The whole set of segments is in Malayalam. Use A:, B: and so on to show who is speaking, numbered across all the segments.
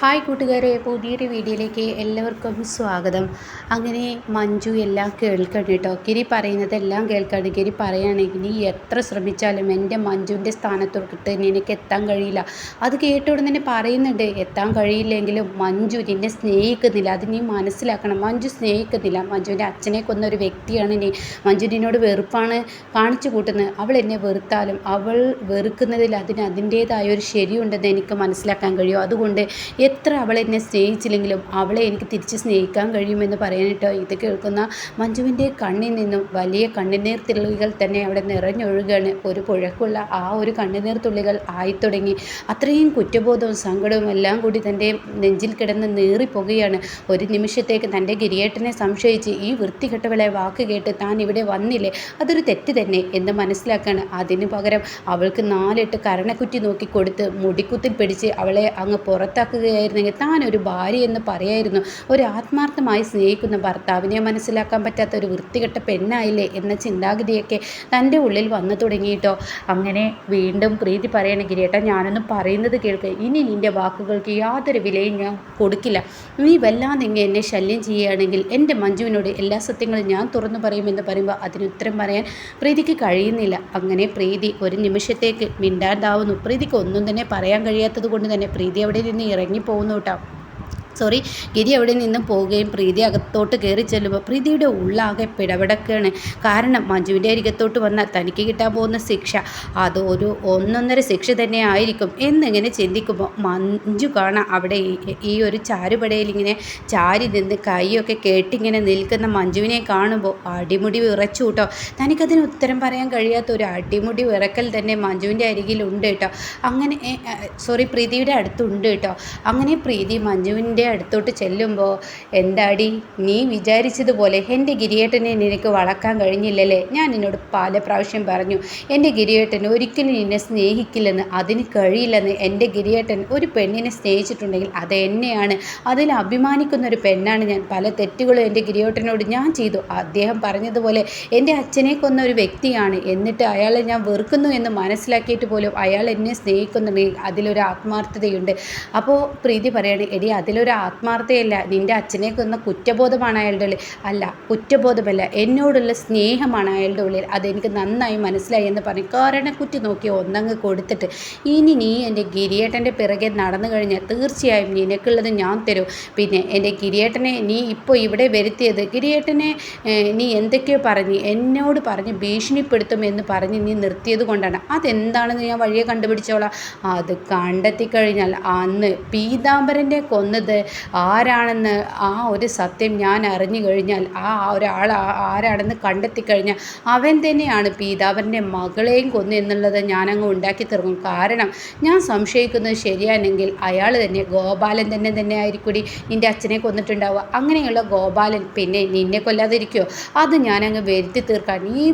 A: ഹായ് കൂട്ടുകാരെ പുതിയൊരു വീഡിയോയിലേക്ക് എല്ലാവർക്കും സ്വാഗതം. അങ്ങനെ മഞ്ജു എല്ലാം കേൾക്കണം കേട്ടോ ഗിരി പറയുന്നതെല്ലാം കേൾക്കണം ഗിരി പറയുകയാണെങ്കിൽ നീ എത്ര ശ്രമിച്ചാലും എന്റെ മഞ്ജുവിന്റെ സ്ഥാനത്തോട്ട് നിനക്ക് എത്താൻ കഴിയില്ല. അത് കേട്ടോടെ തന്നെ പറയുന്നുണ്ട് എത്താൻ കഴിയില്ലെങ്കിലും മഞ്ജു നിന്നെ സ്നേഹിക്കുന്നില്ല. അത് നീ മനസ്സിലാക്കണം. മഞ്ജു സ്നേഹിക്കുന്നില്ല. മഞ്ജുവിന്റെ അച്ഛനെ കൊന്ന ഒരു വ്യക്തിയാണ് നീ. മഞ്ജു നിന്നോട് വെറുപ്പാണ് കാണിച്ചു കൂട്ടുന്നത്. അവൾ എന്നെ വെറുത്താലും അവൾ വെറുക്കുന്നതിൽ അതിന് അതിന്റേതായ ഒരു ശരിയുണ്ടെന്ന് എനിക്ക് മനസ്സിലാക്കാൻ കഴിയും. അതുകൊണ്ട് എത്ര അവൾ എന്നെ സ്നേഹിച്ചില്ലെങ്കിലും അവളെ എനിക്ക് തിരിച്ച് സ്നേഹിക്കാൻ കഴിയുമെന്ന് പറയാനിട്ട് ഇത് കേൾക്കുന്ന മഞ്ജുവിന്റെ കണ്ണിൽ നിന്നും വലിയ കണ്ണുനീർ തുള്ളികൾ തന്നെ അവിടെ നിറഞ്ഞൊഴുകാണ്. ഒരു പുഴക്കുള്ള ആ ഒരു കണ്ണുനീർ തുള്ളികൾ ആയിത്തുടങ്ങി. അത്രയും കുറ്റബോധവും സങ്കടവും എല്ലാം കൂടി തന്റെ നെഞ്ചിൽ കിടന്ന് നീറിപ്പോകുകയാണ്. ഒരു നിമിഷത്തേക്ക് തന്റെ ഗിരിയേട്ടനെ സംശയിച്ച് ഈ വൃത്തികെട്ടവളെ വാക്ക് കേട്ട് താൻ ഇവിടെ വന്നില്ലേ? അതൊരു തെറ്റ് തന്നെ എന്ന് മനസ്സിലാക്കാണ്. അതിനു പകരം അവൾക്ക് നാലെട്ട് കരണക്കുറ്റി നോക്കി കൊടുത്ത് മുടിക്കുത്തിൽ പിടിച്ച് അവളെ അങ്ങ് പുറത്താക്കുകയായിരുന്നെങ്കിൽ താൻ ഒരു ഭാര്യ എന്ന് പറയായിരുന്നു. ഒരു ആത്മാർത്ഥമായി സ്നേഹിക്കുന്ന ഭർത്താവിനെ മനസ്സിലാക്കാൻ പറ്റാത്ത ഒരു വൃത്തികെട്ട പെണ്ണായില്ലേ എന്ന ചിന്താഗതിയൊക്കെ തന്റെ ഉള്ളിൽ വന്നു തുടങ്ങിയിട്ടോ അങ്ങനെ വീണ്ടും പ്രീതി പറയണ ഗിരിയേട്ട ഞാനൊന്നും പറയുന്നത് കേൾക്ക്. ഇനി നിന്റെ വാക്കുകൾക്ക് യാതൊരു വിലയും ഞാൻ കൊടുക്കില്ല. നീ വല്ലാതെ ഇങ്ങനെ എന്നെ ശല്യം ചെയ്യുകയാണെങ്കിൽ എന്റെ മഞ്ജുവിനോട് എല്ലാ സത്യങ്ങളും ഞാൻ തുറന്നു പറയുമെന്ന് പറയുമ്പോൾ അതിന് ഉത്തരം പറയാൻ പ്രീതിക്ക് കഴിയുന്നില്ല. അങ്ങനെ പ്രീതി ഒരു നിമിഷത്തേക്ക് മിണ്ടാണ്ടാവുന്നു പ്രീതിക്ക് ഒന്നും തന്നെ പറയാൻ കഴിയാത്തത് കൊണ്ട് തന്നെ പ്രീതി അവിടെ നിന്ന് ഇറങ്ങിപ്പോകുന്നു കേട്ടോ. സോറി ഗിരി അവിടെ നിന്നും പോവുകയും പ്രീതി അകത്തോട്ട് കയറി ചെല്ലുമ്പോൾ പ്രീതിയുടെ ഉള്ളാകെ പിടപെടക്കുകയാണ് കാരണം മഞ്ജുവിന്റെ അരികത്തോട്ട് വന്നാൽ തനിക്ക് കിട്ടാൻ പോകുന്ന ശിക്ഷ അത് ഒരു ഒന്നൊന്നര ശിക്ഷ തന്നെ ആയിരിക്കും. എന്നിങ്ങനെ ചിന്തിക്കുമ്പോൾ മഞ്ജു കാണാം അവിടെ ഈ ഒരു ചാരുപടയിൽ ഇങ്ങനെ ചാരി നിന്ന് കൈയൊക്കെ കേട്ടിങ്ങനെ നിൽക്കുന്ന മഞ്ജുവിനെ കാണുമ്പോൾ അടിമുടി വിറച്ചു കേട്ടോ. തനിക്കതിന് ഉത്തരം പറയാൻ കഴിയാത്ത ഒരു അടിമുടി വിറക്കൽ തന്നെ മഞ്ജുവിന്റെ അരികിലുണ്ട് കേട്ടോ. അങ്ങനെ സോറി പ്രീതിയുടെ അടുത്തുണ്ട് കേട്ടോ. അങ്ങനെ പ്രീതി മഞ്ജുവിന്റെ അടുത്തോട്ട് ചെല്ലുമ്പോൾ എന്താടി നീ വിചാരിച്ചതുപോലെ എന്റെ ഗിരിയേട്ടനെ നിനക്ക് വളക്കാൻ കഴിഞ്ഞില്ലല്ലേ? ഞാൻ നിന്നോട് പല പ്രാവശ്യം പറഞ്ഞു എന്റെ ഗിരിയേട്ടൻ ഒരിക്കലും നിന്നെ സ്നേഹിക്കില്ലെന്ന് അതിന് കഴിയില്ലെന്ന് എന്റെ ഗിരിയേട്ടൻ ഒരു പെണ്ണിനെ സ്നേഹിച്ചിട്ടുണ്ടെങ്കിൽ അത് എന്നെയാണ്. അതിൽ അഭിമാനിക്കുന്ന ഒരു പെണ്ണാണ് ഞാൻ. പല തെറ്റുകളും എന്റെ ഗിരിയേട്ടനോട് ഞാൻ ചെയ്തു. അദ്ദേഹം പറഞ്ഞതുപോലെ എന്റെ അച്ഛനെ കൊന്ന ഒരു വ്യക്തിയാണ്. എന്നിട്ട് അയാളെ ഞാൻ വെറുക്കുന്നു എന്ന് മനസ്സിലാക്കിയിട്ട് പോലും അയാൾ എന്നെ സ്നേഹിക്കുന്നുണ്ടെങ്കിൽ അതിലൊരു ആത്മാർത്ഥതയുണ്ട്. അപ്പോൾ പ്രീതി പറയാണ് എടി അതിലൊരു ആത്മാർത്ഥതയല്ല. നിന്റെ അച്ഛനെ കൊന്ന കുറ്റബോധമാണ് അയാളുടെ ഉള്ളിൽ. അല്ല കുറ്റബോധമല്ല. എന്നോടുള്ള സ്നേഹമാണ് അയാളുടെ ഉള്ളിൽ. അതെനിക്ക് നന്നായി മനസ്സിലായി എന്ന് പറഞ്ഞു കാരണക്കുറ്റി നോക്കി ഒന്നങ്ങ് കൊടുത്തിട്ട് ഇനി നീ എന്റെ ഗിരിയേട്ടന്റെ പിറകെ നടന്നു കഴിഞ്ഞാൽ തീർച്ചയായും നിനക്കുള്ളത് ഞാൻ തരും. പിന്നെ എന്റെ ഗിരിയേട്ടനെ നീ ഇപ്പോൾ ഇവിടെ വരുത്തിയത് ഗിരിയേട്ടനെ നീ എന്തൊക്കെയോ പറഞ്ഞ് എന്നോട് പറഞ്ഞ് ഭീഷണിപ്പെടുത്തും എന്ന് പറഞ്ഞ് നീ നിർത്തിയത് കൊണ്ടാണ്. അതെന്താണെന്ന് ഞാൻ വഴിയെ കണ്ടുപിടിച്ചോളാം. അത് കണ്ടെത്തിക്കഴിഞ്ഞാൽ അന്ന് പീതാംബരന്റെ കൊന്നത് ആരാണെന്ന് ആ ഒരു സത്യം ഞാൻ അറിഞ്ഞു കഴിഞ്ഞാൽ ആ ഒരാൾ ആരാണെന്ന് കണ്ടെത്തി കഴിഞ്ഞാൽ അവൻ തന്നെയാണ് പീതാവന്റെ മകളെയും കൊന്നു എന്നുള്ളത് ഞാനങ്ങ് ഉണ്ടാക്കി തീർക്കും. കാരണം ഞാൻ സംശയിക്കുന്നത് ശരിയാണെങ്കിൽ അയാൾ തന്നെ ഗോപാലൻ തന്നെ തന്നെ ആയിരിക്കൂടി നിന്റെ അച്ഛനെ കൊന്നിട്ടുണ്ടാവുക. അങ്ങനെയുള്ള ഗോപാലൻ പിന്നെ നിന്നെ കൊല്ലാതിരിക്കുമോ അത് ഞാനങ്ങ് വരുത്തി തീർക്കാൻ ഈ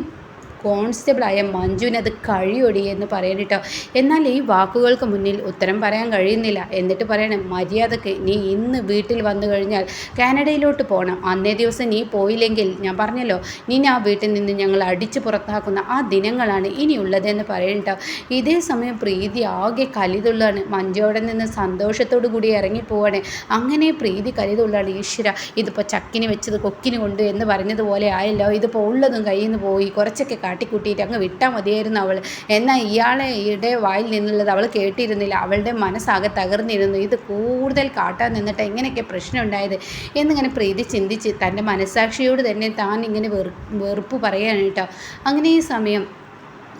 A: കോൺസ്റ്റബിളായ മഞ്ജുവിനത് കഴിയൊടി എന്ന് പറയണം കേട്ടോ. എന്നാൽ ഈ വാക്കുകൾക്ക് മുന്നിൽ ഉത്തരം പറയാൻ കഴിയുന്നില്ല. എന്നിട്ട് പറയണം മര്യാദയ്ക്ക് നീ ഇന്ന് വീട്ടിൽ വന്നു കഴിഞ്ഞാൽ കാനഡയിലോട്ട് പോകണം അന്നേ ദിവസം നീ പോയില്ലെങ്കിൽ ഞാൻ പറഞ്ഞല്ലോ നീ ആ വീട്ടിൽ നിന്ന് ഞങ്ങൾ അടിച്ചു പുറത്താക്കുന്ന ആ ദിനങ്ങളാണ് ഇനിയുള്ളതെന്ന് പറയട്ടോ ഇതേ സമയം പ്രീതി ആകെ കലിതുള്ളാണ്. മഞ്ജു അവിടെ നിന്ന് സന്തോഷത്തോടു കൂടി ഇറങ്ങിപ്പോവാണ് അങ്ങനെ പ്രീതി കലിതുള്ളാണ്. ഈശ്വര ഇതിപ്പോൾ ചക്കിന് വെച്ചത് കൊക്കിന് കൊണ്ട് എന്ന് പറഞ്ഞതുപോലെ ആയല്ലോ ഇതിപ്പോൾ ഉള്ളതും കയ്യിൽ നിന്ന് പോയി. കുറച്ചൊക്കെ കാട്ടിക്കൂട്ടിയിട്ട് അങ്ങ് വിട്ടാൽ മതിയായിരുന്നു അവൾ എന്നാൽ ഇയാളെ ഇയുടെ വായിൽ നിന്നുള്ളത് അവൾ കേട്ടിരുന്നില്ല. അവളുടെ മനസ്സാകെ തകർന്നിരുന്നു. ഇത് കൂടുതൽ കാട്ടാൻ നിന്നിട്ട് എങ്ങനെയൊക്കെ പ്രശ്നം ഉണ്ടായത് എന്നിങ്ങനെ പ്രീതി ചിന്തിച്ച് തന്റെ മനസ്സാക്ഷിയോട് തന്നെ താൻ ഇങ്ങനെ വെറു വെറുപ്പ് പറയുകയാണ് കേട്ടോ. അങ്ങനെ ഈ സമയം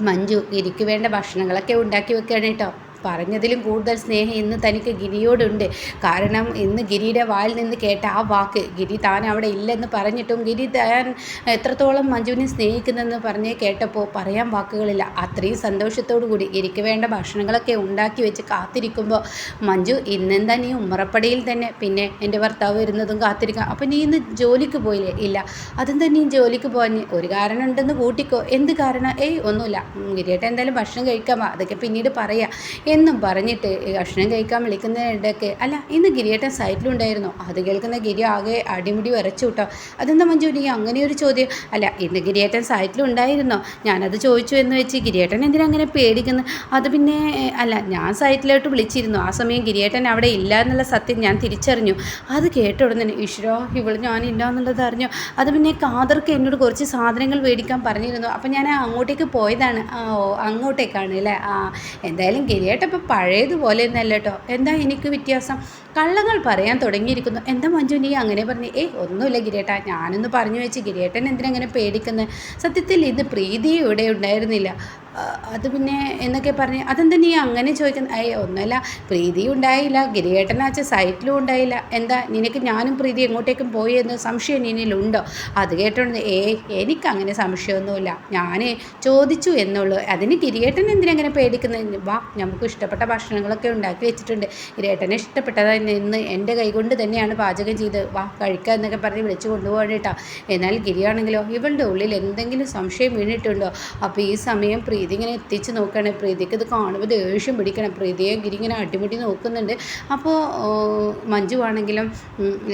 A: മഞ്ജു എനിക്ക് വേണ്ട ഭക്ഷണങ്ങളൊക്കെ ഉണ്ടാക്കി വെക്കുകയാണ് കേട്ടോ. പറഞ്ഞതിലും കൂടുതൽ സ്നേഹം ഇന്ന് തനിക്ക് ഗിരിയോടുണ്ട്. കാരണം ഇന്ന് ഗിരിയുടെ വായിൽ നിന്ന് കേട്ട ആ വാക്ക് ഗിരി താൻ അവിടെ ഇല്ലെന്ന് പറഞ്ഞിട്ടും ഗിരി താൻ എത്രത്തോളം മഞ്ജുവിനെ സ്നേഹിക്കുന്നെന്ന് പറഞ്ഞ് കേട്ടപ്പോൾ പറയാൻ വാക്കുകളില്ല. അത്രയും സന്തോഷത്തോടു കൂടി ഗിരിക്ക് വേണ്ട ഭക്ഷണങ്ങളൊക്കെ ഉണ്ടാക്കി വെച്ച് കാത്തിരിക്കുമ്പോൾ മഞ്ജു ഇന്നെന്താ നീ ഉമ്മറപ്പടിയിൽ തന്നെ പിന്നെ എന്റെ ഭർത്താവ് വരുന്നതും കാത്തിരിക്കാം അപ്പോൾ നീ ഇന്ന് ജോലിക്ക് പോയില്ലേ? ഇല്ല. അതെന്താ നീ ജോലിക്ക് പോകാൻ ഒരു കാരണം ഉണ്ടെന്ന് കൂട്ടിക്കോ. എന്ത് കാരണം? ഏയ് ഒന്നുമില്ല. ഉം, ഗിരിയേട്ടൻ എന്തായാലും ഭക്ഷണം കഴിക്കാൻ വാ അതൊക്കെ പിന്നീട് പറയാം. എന്നും പറഞ്ഞിട്ട് ഭക്ഷണം കഴിക്കാൻ വിളിക്കുന്നതിടയ്ക്ക് അല്ല ഇന്ന് ഗിരിയേട്ടൻ സൈറ്റിലുണ്ടായിരുന്നു. അത് കേൾക്കുന്ന ഗിരി ആകെ അടിമുടി വരച്ചു കേട്ടോ അതെന്താ നീ അങ്ങനെ ഒരു ചോദ്യം? അല്ല ഇന്ന് ഗിരിയേട്ടൻ സൈറ്റിലുണ്ടായിരുന്നോ. ഞാനത് ചോദിച്ചു എന്ന് വെച്ച് ഗിരിയേട്ടൻ എന്തിനാ അങ്ങനെ പേടിക്കുന്നു? അത് പിന്നെ അല്ല ഞാൻ സൈറ്റിലോട്ട് വിളിച്ചിരുന്നു. ആ സമയം ഗിരിയേട്ടൻ അവിടെ ഇല്ല എന്നുള്ള സത്യം ഞാൻ തിരിച്ചറിഞ്ഞു. അത് കേട്ട ഉടനെ ഈശ്വരോ ഇവൾ ഞാനില്ല എന്നുള്ളത് അറിഞ്ഞു. അത് പിന്നെ കാതർക്ക് എന്നോട് കുറച്ച് സാധനങ്ങൾ മേടിക്കാൻ പറഞ്ഞിരുന്നു. അപ്പം ഞാൻ അങ്ങോട്ടേക്ക് പോയതാണ്. ഓ അങ്ങോട്ടേക്കാണ് അല്ലേ? ആ എന്തായാലും ഗിരിയേട്ട ഇപ്പം പഴയതുപോലെ കേട്ടോ എന്താ എനിക്ക് വ്യത്യാസം? കള്ളങ്ങൾ പറയാൻ തുടങ്ങിയിരിക്കുന്നു. എന്താ മഞ്ജു നീ അങ്ങനെ പറഞ്ഞു? ഏയ് ഒന്നുമില്ല ഗിരിയേട്ട. ഞാനൊന്ന് പറഞ്ഞു വെച്ച് ഗിരിയേട്ടൻ എന്തിനങ്ങനെ പേടിക്കുന്നത് സത്യത്തിൽ ഇത് പ്രീതി ഇവിടെ ഉണ്ടായിരുന്നില്ല. അത് പിന്നെ എന്നൊക്കെ പറഞ്ഞ് അതെന്താ നീ അങ്ങനെ ചോദിക്കുന്നത് അയ്യ ഒന്നുമല്ല. പ്രീതി ഉണ്ടായില്ല. ഗിരിയേട്ടനാച്ച സൈറ്റിലും ഉണ്ടായില്ല. എന്താ നിനക്ക് ഞാനും പ്രീതി എങ്ങോട്ടേക്കും പോയി എന്ന് സംശയം നിന്നിലുണ്ടോ? അത് കേട്ടോണ്ട് ഏ എനിക്കങ്ങനെ സംശയമൊന്നുമില്ല. ഞാൻ ചോദിച്ചു എന്നുള്ളൂ. അതിന് ഗിരിയേട്ടൻ എന്തിനങ്ങനെ പേടിക്കുന്നത് വാ നമുക്ക് ഇഷ്ടപ്പെട്ട ഭക്ഷണങ്ങളൊക്കെ ഉണ്ടാക്കി വെച്ചിട്ടുണ്ട്. ഗിരിയേട്ടനെ ഇഷ്ടപ്പെട്ടതായി നിന്ന് എന്റെ കൈകൊണ്ട് തന്നെയാണ് പാചകം ചെയ്ത്. വാ കഴിക്കുക എന്നൊക്കെ പറഞ്ഞ് വിളിച്ചു കൊണ്ടുപോകണേട്ടാ എന്നാൽ ഗിരിയാണെങ്കിലോ ഇവളുടെ ഉള്ളിൽ എന്തെങ്കിലും സംശയം വീണിട്ടുണ്ടോ? അപ്പോൾ ഈ സമയം പ്രീതി ഇങ്ങനെ എത്തിച്ച് നോക്കുകയാണ്. പ്രീതിക്ക് ഇത് കാണുമ്പോൾ ദേഷ്യം പിടിക്കണം. പ്രീതിയെ ഗിരി ഇങ്ങനെ അടിമുടി നോക്കുന്നുണ്ട്. അപ്പോൾ മഞ്ജു ആണെങ്കിലും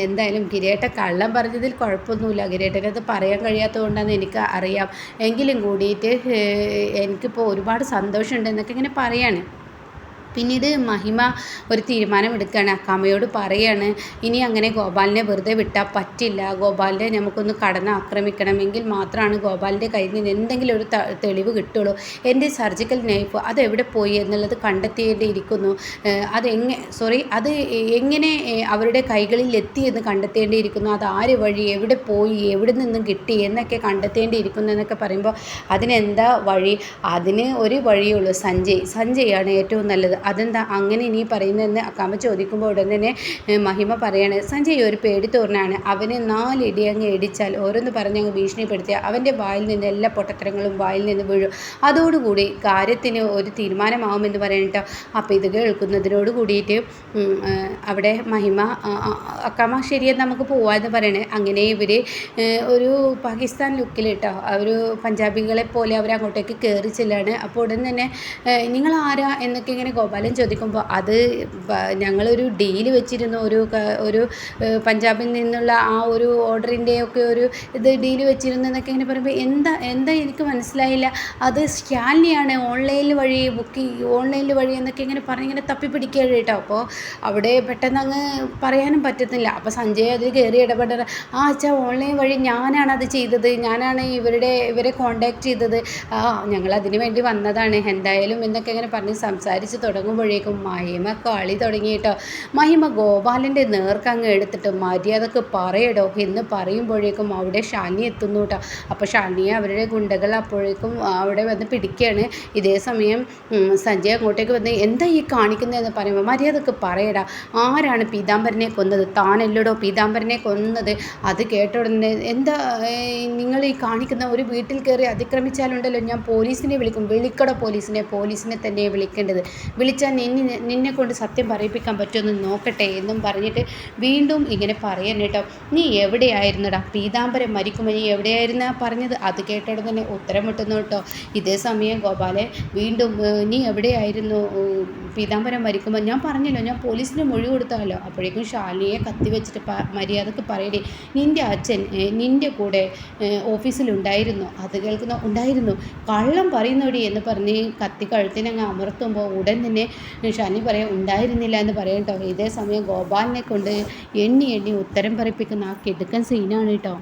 A: എന്തായാലും ഗിരിയേട്ട കള്ളം പറഞ്ഞതിൽ കുഴപ്പമൊന്നുമില്ല. അത് പറയാൻ കഴിയാത്തതുകൊണ്ടാണ് എനിക്ക് അറിയാം. എങ്കിലും കൂടിയിട്ട് എനിക്കിപ്പോൾ ഒരുപാട് സന്തോഷമുണ്ട് എന്നൊക്കെ ഇങ്ങനെ പറയാണ്. പിന്നീട് മഹിമ ഒരു തീരുമാനമെടുക്കുകയാണ്. അക്കാമയോട് പറയാണ് ഇനി അങ്ങനെ ഗോപാലിനെ വെറുതെ വിട്ടാൽ പറ്റില്ല. ഗോപാലിനെ നമുക്കൊന്ന് കടന്ന് ആക്രമിക്കണമെങ്കിൽ മാത്രമാണ് ഗോപാലിന്റെ കയ്യിൽ നിന്ന് എന്തെങ്കിലും ഒരു തെളിവ് കിട്ടുള്ളൂ. എന്റെ സർജിക്കൽ നൈഫ് അത് എവിടെ പോയി എന്നുള്ളത് കണ്ടെത്തേണ്ടിയിരിക്കുന്നു. അതെങ്ങനെ സോറി അത് എങ്ങനെ അവരുടെ കൈകളിൽ എത്തി എന്ന് കണ്ടെത്തേണ്ടിയിരിക്കുന്നു. അത് ആര് വഴി എവിടെ പോയി എവിടെ നിന്നും കിട്ടി എന്നൊക്കെ കണ്ടെത്തേണ്ടിയിരിക്കുന്നു എന്നൊക്കെ പറയുമ്പോൾ അതിനെന്താ വഴി? അതിന് ഒരു വഴിയുള്ളൂ സഞ്ജയ് സഞ്ജയ് ആണ് ഏറ്റവും നല്ലത്. അതെന്താ അങ്ങനെ നീ പറയുന്നതെന്ന് അക്കാമ്മ ചോദിക്കുമ്പോൾ ഉടൻ തന്നെ മഹിമ പറയാണ് സഞ്ജയ് ഒരു പേടി തോർന്നാണ് അവനെ നാലിടി അങ്ങ് ഇടിച്ചാൽ ഓരോന്ന് പറഞ്ഞ് അങ്ങ് ഭീഷണിപ്പെടുത്തിയ അവന്റെ വായിൽ നിന്ന് എല്ലാ പൊട്ടത്തരങ്ങളും വായിൽ നിന്ന് വീഴും. അതോടുകൂടി കാര്യത്തിന് ഒരു തീരുമാനമാവുമെന്ന് പറയണട്ടോ അപ്പോൾ ഇത് കേൾക്കുന്നതിനോട് കൂടിയിട്ട് അവിടെ മഹിമ അക്കാമ ശരിയെന്ന് നമുക്ക് പോവാമെന്ന് പറയണേ. അങ്ങനെ ഇവർ ഒരു പാകിസ്ഥാൻ ലുക്കിൽ കേട്ടോ ഒരു പഞ്ചാബികളെ പോലെ അവർ അങ്ങോട്ടേക്ക് കയറി ചെല്ലാണ്. അപ്പോൾ ഉടൻ തന്നെ നിങ്ങൾ ആരാ എന്നൊക്കെ ഇങ്ങനെ ഗോപാലൻ ചോദിക്കുമ്പോൾ അത് ഞങ്ങളൊരു ഡീൽ വെച്ചിരുന്നു ഒരു ഒരു പഞ്ചാബിൽ നിന്നുള്ള ആ ഒരു ഓർഡറിന്റെ ഒക്കെ ഒരു ഇത് ഡീൽ വെച്ചിരുന്നു എന്നൊക്കെ ഇങ്ങനെ പറയുമ്പോൾ എന്താ എന്താ എനിക്ക് മനസ്സിലായില്ല. അത് സ്കാനിയാണ് ഓൺലൈനിൽ വഴി ബുക്ക് ഓൺലൈനിൽ വഴി എന്നൊക്കെ ഇങ്ങനെ പറഞ്ഞ് ഇങ്ങനെ തപ്പിപ്പിടിക്കുകയാണ് കേട്ടോ. അപ്പോൾ അവിടെ പെട്ടെന്ന് അങ്ങ് പറയാനും പറ്റത്തില്ല. അപ്പോൾ സഞ്ജയ് അതിൽ കയറി ഇടപെടുക ആ അച്ഛാ ഓൺലൈൻ വഴി ഞാനാണ് അത് ചെയ്തത്. ഞാനാണ് ഇവരുടെ ഇവരെ കോണ്ടാക്ട് ചെയ്തത്. ആ ഞങ്ങൾ അതിന് വേണ്ടി വന്നതാണ്. എന്തായാലും എന്നൊക്കെ ഇങ്ങനെ പറഞ്ഞ് സംസാരിച്ച് തുടങ്ങും. തുടങ്ങുമ്പോഴേക്കും മഹിമ കളി തുടങ്ങിയിട്ടോ. മഹിമ ഗോപാലന്റെ നേർക്കങ്ങ് എടുത്തിട്ട് മര്യാദയ്ക്ക് പറയടോ എന്ന് പറയുമ്പോഴേക്കും അവിടെ ഷാനി എത്തുന്നു കേട്ടോ. അപ്പോൾ ഷാനിയെ അവരുടെ ഗുണ്ടകൾ അപ്പോഴേക്കും അവിടെ വന്ന് പിടിക്കുകയാണ് ഇതേ സമയം സഞ്ജയ് അങ്ങോട്ടേക്ക് വന്ന് എന്താ ഈ കാണിക്കുന്നതെന്ന് പറയുമ്പോൾ മര്യാദയ്ക്ക് പറയടാ. ആരാണ് പീതാംബരനെ കൊന്നത്? താനല്ലടോ പീതാംബരനെ കൊന്നത്? അത് കേട്ട ഉടനെ എന്താ നിങ്ങൾ ഈ കാണിക്കുന്ന ഒരു വീട്ടിൽ കയറി അതിക്രമിച്ചാലുണ്ടല്ലോ ഞാൻ പോലീസിനെ വിളിക്കും. വിളിക്കടോ പോലീസിനെ. പോലീസിനെ തന്നെ വിളിക്കേണ്ടത്. വിളി വിളിച്ചാൽ നിന്നെ നിന്നെ കൊണ്ട് സത്യം പറയിപ്പിക്കാൻ പറ്റുമെന്ന് നോക്കട്ടെ എന്നും പറഞ്ഞിട്ട് വീണ്ടും ഇങ്ങനെ പറയാൻ കേട്ടോ. നീ എവിടെയായിരുന്നടാ? പീതാംബരം മരിക്കുമ്പോൾ നീ എവിടെയായിരുന്ന പറഞ്ഞത്? അത് കേട്ടോടെ തന്നെ ഉത്തരം വിട്ടുന്നു കേട്ടോ. ഇതേ സമയം ഗോപാലെ വീണ്ടും നീ എവിടെയായിരുന്നു? പീതാംബരം മരിക്കുമ്പോൾ ഞാൻ പറഞ്ഞല്ലോ ഞാൻ പോലീസിന് മൊഴി കൊടുത്താലോ? അപ്പോഴേക്കും ഷാലിയെ കത്തി വെച്ചിട്ട് മര്യാദയ്ക്ക് പറയണേ നിന്റെ അച്ഛൻ നിന്റെ കൂടെ ഓഫീസിലുണ്ടായിരുന്നു. അത് കേൾക്കുന്ന ഉണ്ടായിരുന്നു. കള്ളം പറയുന്നോടി എന്ന് പറഞ്ഞ് കത്തി കഴുത്തിനങ്ങ് അമർത്തുമ്പോൾ ഉടൻ തന്നെ പിന്നെ ഷാനി പറയാം ഉണ്ടായിരുന്നില്ല എന്ന് പറയാം കേട്ടോ ഇതേ സമയം ഗോപാലിനെ കൊണ്ട് എണ്ണി എണ്ണി ഉത്തരം പറയിപ്പിക്കുന്ന ആ കിടുക്കൻ സീനാണ് കേട്ടോ